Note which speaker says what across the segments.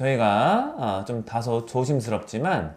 Speaker 1: 저희가 아, 좀 다소 조심스럽지만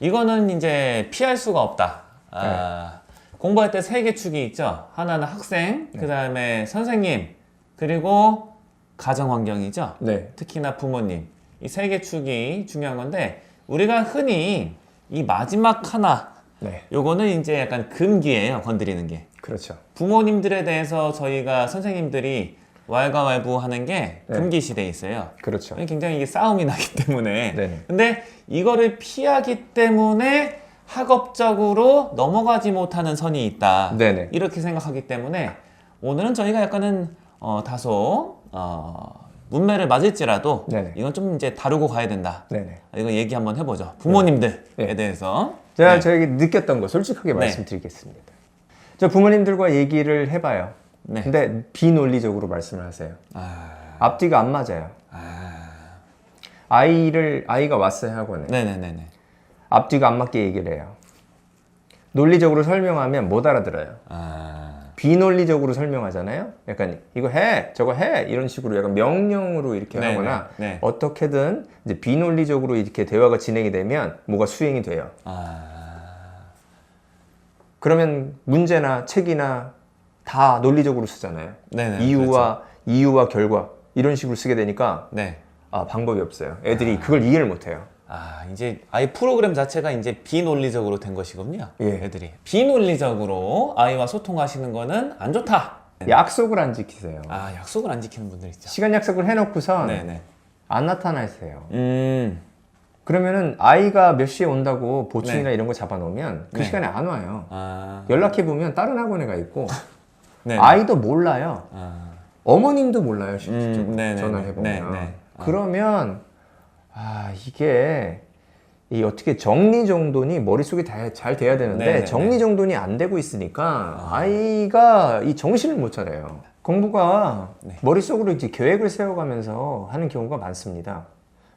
Speaker 1: 이거는 이제 피할 수가 없다. 아, 공부할 때 세 개 축이 있죠. 하나는 학생, 그 다음에 선생님, 그리고 가정 환경이죠.
Speaker 2: 네.
Speaker 1: 특히나 부모님. 이 세 개 축이 중요한 건데 우리가 흔히 이 마지막 하나
Speaker 2: 네.
Speaker 1: 요거는 이제 약간 금기예요. 건드리는 게.
Speaker 2: 그렇죠.
Speaker 1: 부모님들에 대해서 저희가 선생님들이 왈가왈부 하는 게
Speaker 2: 네.
Speaker 1: 금기 시대에 있어요.
Speaker 2: 그렇죠.
Speaker 1: 굉장히 이게 싸움이 나기 때문에.
Speaker 2: 네네.
Speaker 1: 근데 이거를 피하기 때문에 학업적으로 넘어가지 못하는 선이 있다.
Speaker 2: 네네.
Speaker 1: 이렇게 생각하기 때문에 오늘은 저희가 약간은 어, 다소 어, 문매를 맞을지라도
Speaker 2: 네네.
Speaker 1: 이건 좀 이제 다루고 가야 된다.
Speaker 2: 네네.
Speaker 1: 이거 얘기 한번 해보죠. 부모님들에
Speaker 2: 네.
Speaker 1: 대해서.
Speaker 2: 제가
Speaker 1: 네.
Speaker 2: 저에게 느꼈던 거 솔직하게
Speaker 1: 네.
Speaker 2: 말씀드리겠습니다. 저 부모님들과 얘기를 해봐요.
Speaker 1: 네.
Speaker 2: 근데 비논리적으로 말씀을 하세요.
Speaker 1: 아,
Speaker 2: 앞뒤가 안 맞아요. 아 이를 아이가 왔어요 학원에.
Speaker 1: 네네네네.
Speaker 2: 앞뒤가 안 맞게 얘기를 해요. 논리적으로 설명하면 못 알아들어요.
Speaker 1: 아,
Speaker 2: 비논리적으로 설명하잖아요. 약간 이거 해, 저거 해 이런 식으로 약간 명령으로 이렇게
Speaker 1: 네네,
Speaker 2: 하거나
Speaker 1: 네.
Speaker 2: 어떻게든 이제 비논리적으로 이렇게 대화가 진행이 되면 뭐가 수행이 돼요.
Speaker 1: 아,
Speaker 2: 그러면 문제나 책이나 다 논리적으로 쓰잖아요.
Speaker 1: 네네.
Speaker 2: 이유와 이유와 결과 이런 식으로 쓰게 되니까
Speaker 1: 네.
Speaker 2: 아 방법이 없어요. 애들이 그걸 이해를 못해요.
Speaker 1: 아, 이제 아이 프로그램 자체가 이제 비논리적으로 된 것이군요.
Speaker 2: 예.
Speaker 1: 애들이. 비논리적으로 아이와 소통하시는 거는 안 좋다.
Speaker 2: 약속을 안 지키세요.
Speaker 1: 아, 약속을 안 지키는 분들 있죠.
Speaker 2: 시간 약속을 해놓고선
Speaker 1: 네네.
Speaker 2: 안 나타나세요.
Speaker 1: 음,
Speaker 2: 그러면은 아이가 몇 시에 온다고 보충이나
Speaker 1: 네.
Speaker 2: 이런 거 잡아놓으면 그
Speaker 1: 네.
Speaker 2: 시간에 안 와요.
Speaker 1: 아,
Speaker 2: 연락해 보면 다른 학원에 가 있고
Speaker 1: 네.
Speaker 2: 아이도 몰라요.
Speaker 1: 아,
Speaker 2: 어머님도 몰라요. 실질적으로
Speaker 1: 음, 네네네.
Speaker 2: 전화해 보면.
Speaker 1: 네, 네. 아.
Speaker 2: 그러면 아 이게 이 어떻게 정리정돈이 머릿속에 다, 잘 돼야 되는데
Speaker 1: 네네네.
Speaker 2: 정리정돈이 안 되고 있으니까 아 이가 이 정신을 못 차려요. 공부가
Speaker 1: 네.
Speaker 2: 머릿속으로 이제 계획을 세워가면서 하는 경우가 많습니다.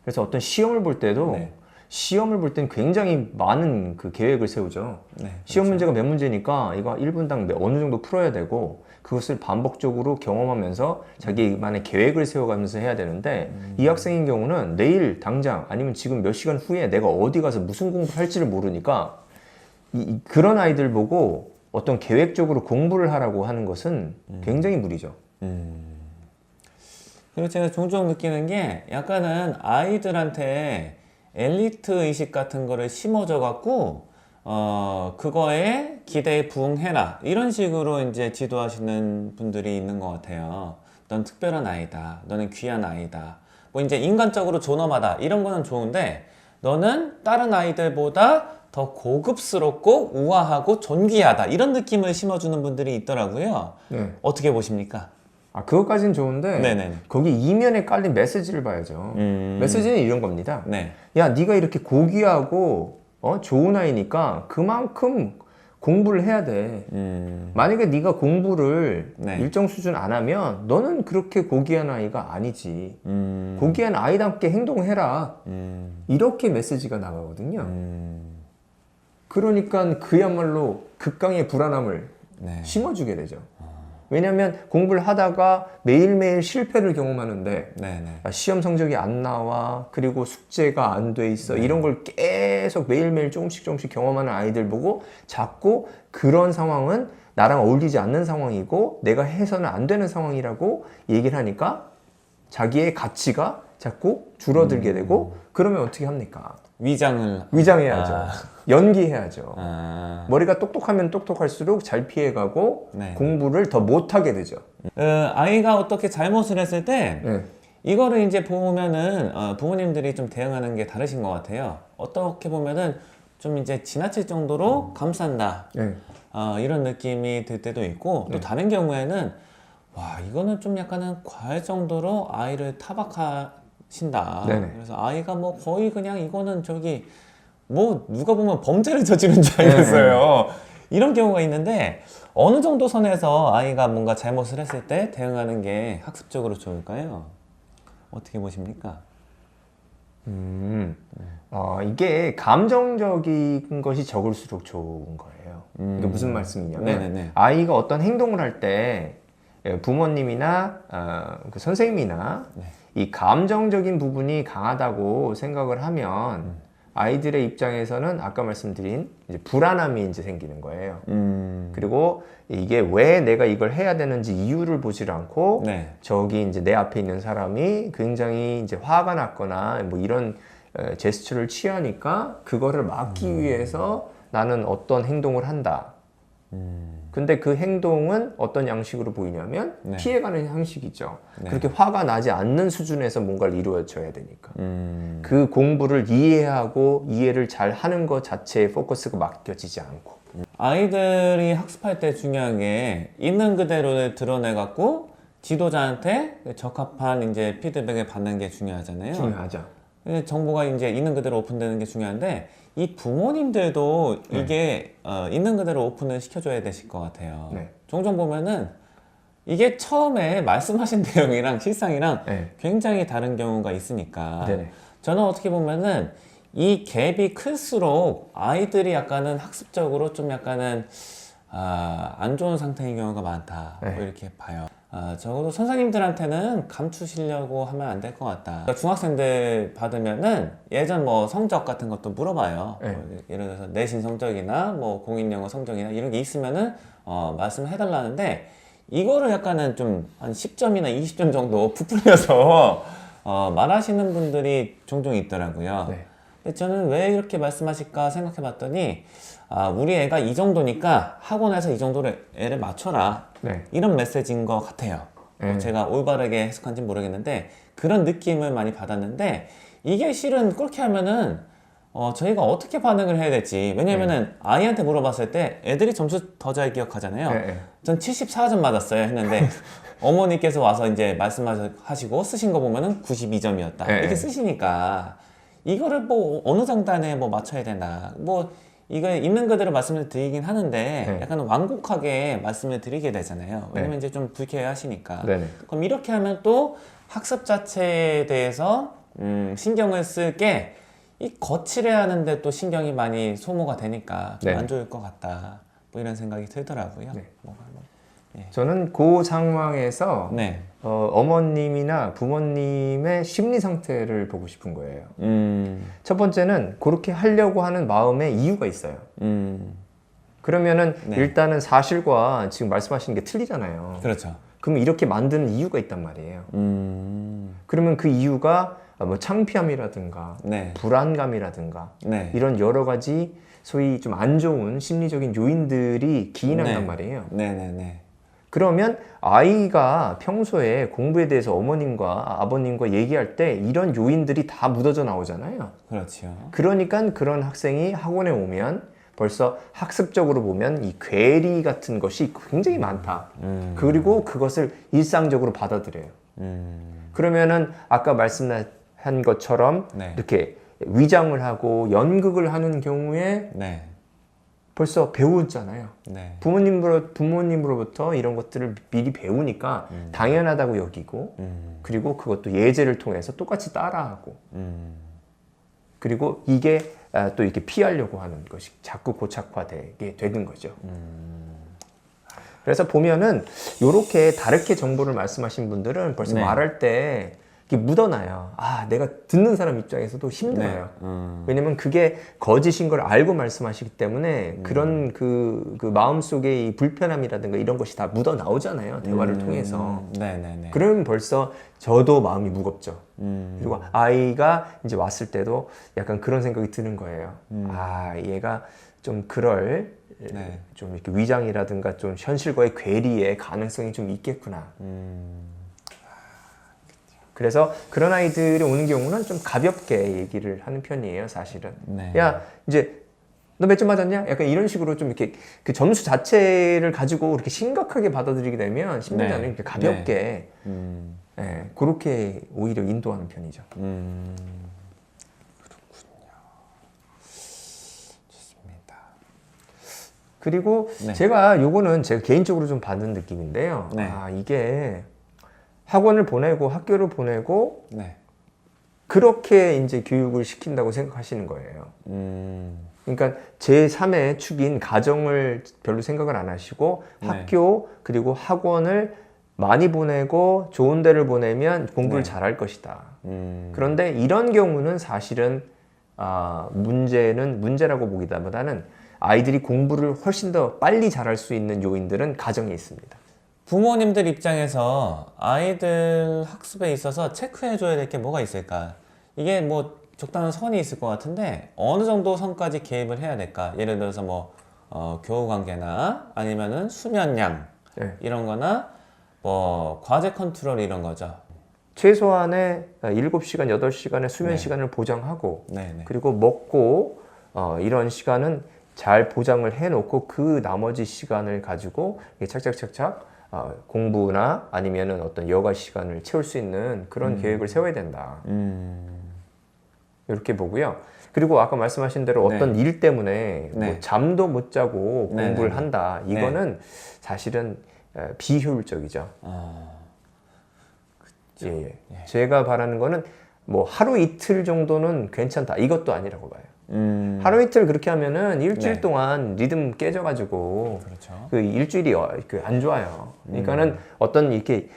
Speaker 2: 그래서 어떤 시험을 볼 때도
Speaker 1: 네.
Speaker 2: 시험을 볼 땐 굉장히 많은 그 계획을 세우죠.
Speaker 1: 네.
Speaker 2: 시험 문제가 몇 문제니까 이거 1분당 어느 정도 풀어야 되고 그것을 반복적으로 경험하면서 자기만의 계획을 세워가면서 해야 되는데 이 학생인 경우는 내일 당장 아니면 지금 몇 시간 후에 내가 어디 가서 무슨 공부를 할지를 모르니까 이, 이- 그런 아이들 보고 어떤 계획적으로 공부를 하라고 하는 것은 굉장히 무리죠.
Speaker 1: 그리고 제가 종종 느끼는 게 약간은 아이들한테 엘리트 의식 같은 거를 심어줘 갖고 어 그거에 기대에 부응해라 이런 식으로 이제 지도하시는 분들이 있는 것 같아요. 넌 특별한 아이다. 너는 귀한 아이다. 뭐 이제 인간적으로 존엄하다 이런 거는 좋은데 너는 다른 아이들보다 더 고급스럽고 우아하고 존귀하다 이런 느낌을 심어주는 분들이 있더라고요.
Speaker 2: 네.
Speaker 1: 어떻게 보십니까?
Speaker 2: 아 그것까지는 좋은데
Speaker 1: 네네네.
Speaker 2: 거기 이면에 깔린 메시지를 봐야죠.
Speaker 1: 음.
Speaker 2: 메시지는 이런 겁니다.
Speaker 1: 네.
Speaker 2: 야, 네가 이렇게 고귀하고 어, 좋은 아이니까 그만큼 공부를 해야 돼.
Speaker 1: 음.
Speaker 2: 만약에 네가 공부를
Speaker 1: 네.
Speaker 2: 일정 수준 안 하면 너는 그렇게 고귀한 아이가 아니지.
Speaker 1: 음.
Speaker 2: 고귀한 아이답게 행동해라.
Speaker 1: 음.
Speaker 2: 이렇게 메시지가 나가거든요.
Speaker 1: 음.
Speaker 2: 그러니까 그야말로 극강의 불안함을
Speaker 1: 네.
Speaker 2: 심어주게 되죠. 왜냐하면 공부를 하다가 매일매일 실패를 경험하는데
Speaker 1: 네, 네.
Speaker 2: 아, 시험 성적이 안 나와 그리고 숙제가 안 돼 있어
Speaker 1: 네.
Speaker 2: 이런 걸 계속 매일매일 조금씩 조금씩 경험하는 아이들 보고 자꾸 그런 상황은 나랑 어울리지 않는 상황이고 내가 해서는 안 되는 상황이라고 얘기를 하니까 자기의 가치가 자꾸
Speaker 1: 음.
Speaker 2: 줄어들게 되고 그러면 어떻게 합니까?
Speaker 1: 위장을
Speaker 2: 위장해야죠.
Speaker 1: 아.
Speaker 2: 연기해야죠.
Speaker 1: 아.
Speaker 2: 머리가 똑똑하면 똑똑할수록 잘 피해가고
Speaker 1: 네.
Speaker 2: 공부를 더 못하게 되죠.
Speaker 1: 어, 아이가 어떻게 잘못을 했을 때
Speaker 2: 네.
Speaker 1: 이거를 이제 보면은 어, 부모님들이 좀 대응하는 게 다르신 것 같아요. 어떻게 보면은 좀 이제 지나칠 정도로 감싼다.
Speaker 2: 네.
Speaker 1: 어, 이런 느낌이 들 때도 있고 또
Speaker 2: 네.
Speaker 1: 다른 경우에는 와 이거는 좀 약간은 과할 정도로 아이를 타박하 신다.
Speaker 2: 네네.
Speaker 1: 그래서 아이가 뭐 거의 그냥 이거는 저기 뭐 누가 보면 범죄를 저지른 줄 알겠어요. 이런 경우가 있는데 어느 정도 선에서 아이가 뭔가 잘못을 했을 때 대응하는 게 학습적으로 좋을까요? 어떻게 보십니까?
Speaker 2: 음, 어, 이게 감정적인 것이 적을수록 좋은 거예요. 이게 무슨 말씀이냐면
Speaker 1: 음. 네네네.
Speaker 2: 아이가 어떤 행동을 할때 예, 부모님이나 어, 그 선생님이나
Speaker 1: 네.
Speaker 2: 이 감정적인 부분이 강하다고 생각을 하면 아이들의 입장에서는 아까 말씀드린 이제 불안함이 이제 생기는 거예요.
Speaker 1: 음.
Speaker 2: 그리고 이게 왜 내가 이걸 해야 되는지 이유를 보질 않고
Speaker 1: 네.
Speaker 2: 저기 이제 내 앞에 있는 사람이 굉장히 이제 화가 났거나 뭐 이런 에, 제스처를 취하니까 그거를 막기
Speaker 1: 음.
Speaker 2: 위해서 나는 어떤 행동을 한다. 근데 그 행동은 어떤 양식으로 보이냐면
Speaker 1: 네.
Speaker 2: 피해가는 형식이죠.
Speaker 1: 네.
Speaker 2: 그렇게 화가 나지 않는 수준에서 뭔가를 이루어져야 되니까.
Speaker 1: 음.
Speaker 2: 그 공부를 이해하고 이해를 잘 하는 것 자체에 포커스가 맡겨지지 않고.
Speaker 1: 아이들이 학습할 때 중요한 게 있는 그대로를 드러내 갖고 지도자한테 적합한 이제 피드백을 받는 게 중요하잖아요.
Speaker 2: 중요하죠.
Speaker 1: 근데 정보가 이제 있는 그대로 오픈되는 게 중요한데 이 부모님들도
Speaker 2: 네.
Speaker 1: 이게 어, 있는 그대로 오픈을 시켜줘야 되실 것 같아요.
Speaker 2: 네.
Speaker 1: 종종 보면은 이게 처음에 말씀하신 내용이랑 실상이랑
Speaker 2: 네.
Speaker 1: 굉장히 다른 경우가 있으니까
Speaker 2: 네네.
Speaker 1: 저는 어떻게 보면은 이 갭이 클수록 아이들이 약간은 학습적으로 좀 약간은 아, 안 좋은 상태인 경우가 많다 뭐
Speaker 2: 네.
Speaker 1: 이렇게 봐요. 아, 적어도 선생님들한테는 감추시려고 하면 안 될 것 같다. 그러니까 중학생들 받으면은 예전 뭐 성적 같은 것도 물어봐요.
Speaker 2: 네.
Speaker 1: 뭐 예를 들어서 내신 성적이나 뭐 공인영어 성적이나 이런 게 있으면은 어, 말씀해 달라는데 이거를 약간은 좀 한 10점이나 20점 정도 부풀려서 어, 말하시는 분들이 종종 있더라고요.
Speaker 2: 네.
Speaker 1: 저는 왜 이렇게 말씀하실까 생각해 봤더니 아, 우리 애가 이 정도니까 학원에서 이 정도로 애를 맞춰라.
Speaker 2: 네.
Speaker 1: 이런 메시지인 것 같아요.
Speaker 2: 네.
Speaker 1: 뭐 제가 올바르게 해석한지 모르겠는데 그런 느낌을 많이 받았는데 이게 실은 그렇게 하면은 어, 저희가 어떻게 반응을 해야 될지 왜냐면은 아이한테 물어봤을 때 애들이 점수 더 잘 기억하잖아요.
Speaker 2: 네, 네.
Speaker 1: 전 74점 맞았어요 했는데 어머니께서 와서 이제 말씀하시고 쓰신 거 보면은 92점이었다
Speaker 2: 네,
Speaker 1: 이렇게
Speaker 2: 네.
Speaker 1: 쓰시니까 이거를 뭐 어느 장단에 뭐 맞춰야 되나 뭐 이거 있는 그대로 말씀을 드리긴 하는데
Speaker 2: 네.
Speaker 1: 약간 완곡하게 말씀을 드리게 되잖아요 왜냐면
Speaker 2: 네.
Speaker 1: 이제 좀 불쾌해하시니까
Speaker 2: 네네.
Speaker 1: 그럼 이렇게 하면 또 학습 자체에 대해서 음, 신경을 쓸게 이 거칠해 하는데 또 신경이 많이 소모가 되니까 좀
Speaker 2: 네.
Speaker 1: 안 좋을 것 같다 뭐 이런 생각이 들더라고요
Speaker 2: 네.
Speaker 1: 뭐가 뭐.
Speaker 2: 저는 그 상황에서
Speaker 1: 네.
Speaker 2: 어, 어머님이나 부모님의 심리 상태를 보고 싶은 거예요.
Speaker 1: 음,
Speaker 2: 첫 번째는 그렇게 하려고 하는 마음에 이유가 있어요.
Speaker 1: 음,
Speaker 2: 그러면은
Speaker 1: 네.
Speaker 2: 일단은 사실과 지금 말씀하시는 게 틀리잖아요.
Speaker 1: 그렇죠.
Speaker 2: 그러면 이렇게 만드는 이유가 있단 말이에요.
Speaker 1: 음,
Speaker 2: 그러면 그 이유가 뭐 창피함이라든가
Speaker 1: 네,
Speaker 2: 불안감이라든가
Speaker 1: 네,
Speaker 2: 이런 여러 가지 소위 좀 안 좋은 심리적인 요인들이 기인한단
Speaker 1: 네.
Speaker 2: 말이에요.
Speaker 1: 네, 네, 네,
Speaker 2: 그러면 아이가 평소에 공부에 대해서 어머님과 아버님과 얘기할 때 이런 요인들이 다 묻어져 나오잖아요.
Speaker 1: 그렇죠.
Speaker 2: 그러니까 그런 학생이 학원에 오면 벌써 학습적으로 보면 이 괴리 같은 것이 굉장히 많다.
Speaker 1: 음,
Speaker 2: 그리고 그것을 일상적으로 받아들여요.
Speaker 1: 음,
Speaker 2: 그러면은 아까 말씀한 것처럼
Speaker 1: 네,
Speaker 2: 이렇게 위장을 하고 연극을 하는 경우에
Speaker 1: 네,
Speaker 2: 벌써 배웠잖아요.
Speaker 1: 네,
Speaker 2: 부모님으로 부모님으로부터 이런 것들을 미리 배우니까 당연하다고 여기고
Speaker 1: 음,
Speaker 2: 그리고 그것도 예제를 통해서 똑같이 따라하고
Speaker 1: 음,
Speaker 2: 그리고 이게 아, 또 이렇게 피하려고 하는 것이 자꾸 고착화되게 되는 거죠. 그래서 보면은 이렇게 다르게 정보를 말씀하신 분들은 벌써
Speaker 1: 네.
Speaker 2: 말할 때 묻어나요. 아, 내가 듣는 사람 입장에서도
Speaker 1: 네,
Speaker 2: 힘들어요.
Speaker 1: 음,
Speaker 2: 왜냐면 그게 거짓인 걸 알고 말씀하시기 때문에 그런 그, 그 마음속에 이 불편함이라든가 이런 것이 다 묻어 나오잖아요. 대화를 통해서.
Speaker 1: 네, 네, 네,
Speaker 2: 그러면 벌써 저도 마음이 무겁죠.
Speaker 1: 음,
Speaker 2: 그리고 아이가 이제 왔을 때도 약간 그런 생각이 드는 거예요. 아, 얘가 좀 그럴
Speaker 1: 네.
Speaker 2: 좀 이렇게 위장이라든가 좀 현실과의 괴리의 가능성이 좀 있겠구나.
Speaker 1: 음,
Speaker 2: 그래서 그런 아이들이 오는 경우는 좀 가볍게 얘기를 하는 편이에요, 사실은.
Speaker 1: 네,
Speaker 2: 야, 이제 너 몇 점 맞았냐? 약간 이런 식으로 좀 이렇게 그 점수 자체를 가지고 그렇게 심각하게 받아들이게 되면 심리자는
Speaker 1: 네.
Speaker 2: 이렇게 가볍게
Speaker 1: 음,
Speaker 2: 예, 그렇게 오히려 인도하는 편이죠.
Speaker 1: 음, 그렇군요. 좋습니다.
Speaker 2: 그리고
Speaker 1: 네.
Speaker 2: 제가 요거는 제가 개인적으로 좀 받는 느낌인데요.
Speaker 1: 네.
Speaker 2: 아, 이게 학원을 보내고 학교를 보내고
Speaker 1: 네,
Speaker 2: 그렇게 이제 교육을 시킨다고 생각하시는 거예요.
Speaker 1: 음,
Speaker 2: 그러니까 제3의 축인 가정을 별로 생각을 안 하시고
Speaker 1: 네.
Speaker 2: 학교 그리고 학원을 많이 보내고 좋은 데를 보내면 공부를
Speaker 1: 네.
Speaker 2: 잘할 것이다.
Speaker 1: 음,
Speaker 2: 그런데 이런 경우는 사실은 아, 문제는 문제라고 보기보다는 아이들이 공부를 훨씬 더 빨리 잘할 수 있는 요인들은 가정에 있습니다.
Speaker 1: 부모님들 입장에서 아이들 학습에 있어서 체크해줘야 될 게 뭐가 있을까? 이게 뭐 적당한 선이 있을 것 같은데 어느 정도 선까지 개입을 해야 될까? 예를 들어서 뭐 어, 교우 관계나 아니면은 수면량
Speaker 2: 네.
Speaker 1: 이런 거나 뭐 과제 컨트롤 이런 거죠.
Speaker 2: 최소한의 7시간, 8시간의 수면
Speaker 1: 네.
Speaker 2: 시간을 보장하고
Speaker 1: 네 네.
Speaker 2: 그리고 먹고 어, 이런 시간은 잘 보장을 해놓고 그 나머지 시간을 가지고 착착착착 어, 공부나 아니면은 어떤 여가 시간을 채울 수 있는 그런 계획을 세워야 된다.
Speaker 1: 음,
Speaker 2: 이렇게 보고요. 그리고 아까 말씀하신 대로
Speaker 1: 네.
Speaker 2: 어떤 일 때문에 뭐
Speaker 1: 네.
Speaker 2: 잠도 못 자고
Speaker 1: 네,
Speaker 2: 공부를
Speaker 1: 네, 네.
Speaker 2: 한다. 이거는 사실은 에, 비효율적이죠.
Speaker 1: 어,
Speaker 2: 예, 예. 제가 바라는 거는 뭐 하루 이틀 정도는 괜찮다. 이것도 아니라고 봐요.
Speaker 1: 음,
Speaker 2: 하루 이틀 그렇게 하면은 일주일
Speaker 1: 네.
Speaker 2: 동안 리듬 깨져가지고
Speaker 1: 그렇죠.
Speaker 2: 그 일주일이 어, 그안 좋아요.
Speaker 1: 음.
Speaker 2: 그러니까는 어떤 이렇게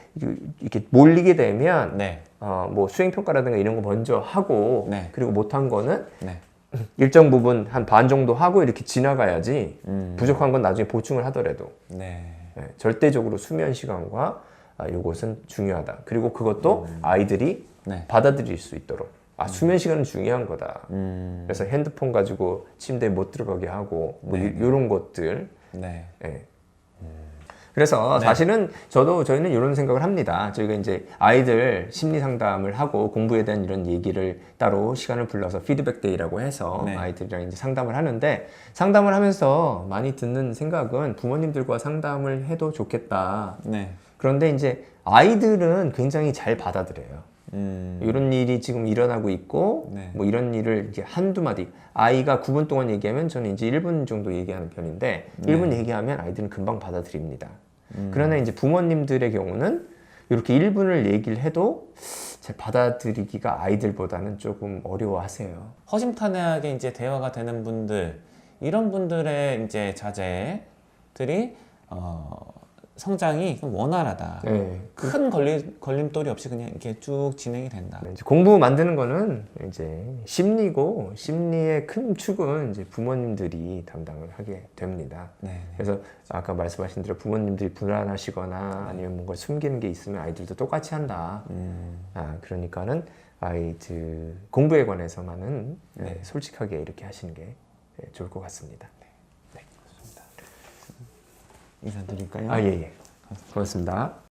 Speaker 2: 이렇게 몰리게 되면
Speaker 1: 네,
Speaker 2: 어, 뭐 수행 평가라든가 이런 거 먼저 하고
Speaker 1: 네.
Speaker 2: 그리고 못한 거는
Speaker 1: 네.
Speaker 2: 일정 부분 한 반 정도 하고 이렇게 지나가야지
Speaker 1: 음,
Speaker 2: 부족한 건 나중에 보충을 하더라도
Speaker 1: 네.
Speaker 2: 예, 절대적으로 수면 시간과 아, 요것은 중요하다. 그리고 그것도 아이들이
Speaker 1: 네.
Speaker 2: 받아들일 수 있도록 아 수면 시간은 중요한 거다.
Speaker 1: 음,
Speaker 2: 그래서 핸드폰 가지고 침대에 못 들어가게 하고 뭐
Speaker 1: 네.
Speaker 2: 이런 것들.
Speaker 1: 네.
Speaker 2: 예. 그래서
Speaker 1: 네.
Speaker 2: 사실은 저도 저희는 이런 생각을 합니다. 저희가 이제 아이들 심리 상담을 하고 공부에 대한 이런 얘기를 따로 시간을 불러서 피드백 데이라고 해서
Speaker 1: 네.
Speaker 2: 아이들이랑 이제 상담을 하는데 상담을 하면서 많이 듣는 생각은 부모님들과 상담을 해도 좋겠다.
Speaker 1: 네.
Speaker 2: 그런데 이제 아이들은 굉장히 잘 받아들여요.
Speaker 1: 음,
Speaker 2: 이런 일이 지금 일어나고 있고
Speaker 1: 네.
Speaker 2: 뭐 이런 일을 이제 한두 마디 아이가 9분 동안 얘기하면 저는 이제 1분 정도 얘기하는 편인데
Speaker 1: 네.
Speaker 2: 1분 얘기하면 아이들은 금방 받아들입니다.
Speaker 1: 음.
Speaker 2: 그러나 이제 부모님들의 경우는 이렇게 1분을 얘기를 해도 잘 받아들이기가 아이들보다는 조금 어려워하세요.
Speaker 1: 허심탄회하게 이제 대화가 되는 분들 이런 분들의 이제 자제들이 어, 성장이 좀 원활하다.
Speaker 2: 네.
Speaker 1: 큰 걸림, 걸림돌이 없이 그냥 이렇게 쭉 진행이 된다.
Speaker 2: 이제 공부 만드는 거는 이제 심리고 심리의 큰 축은 이제 부모님들이 담당을 하게 됩니다.
Speaker 1: 네.
Speaker 2: 그래서 아까 말씀하신 대로 부모님들이 불안하시거나 아니면 뭔가 숨기는 게 있으면 아이들도 똑같이 한다.
Speaker 1: 음,
Speaker 2: 아 그러니까는 아이들 공부에 관해서만은
Speaker 1: 네.
Speaker 2: 네, 솔직하게 이렇게 하시는 게 네, 좋을 것 같습니다.
Speaker 1: 인사드릴까요?
Speaker 2: 아 예 예. 고맙습니다.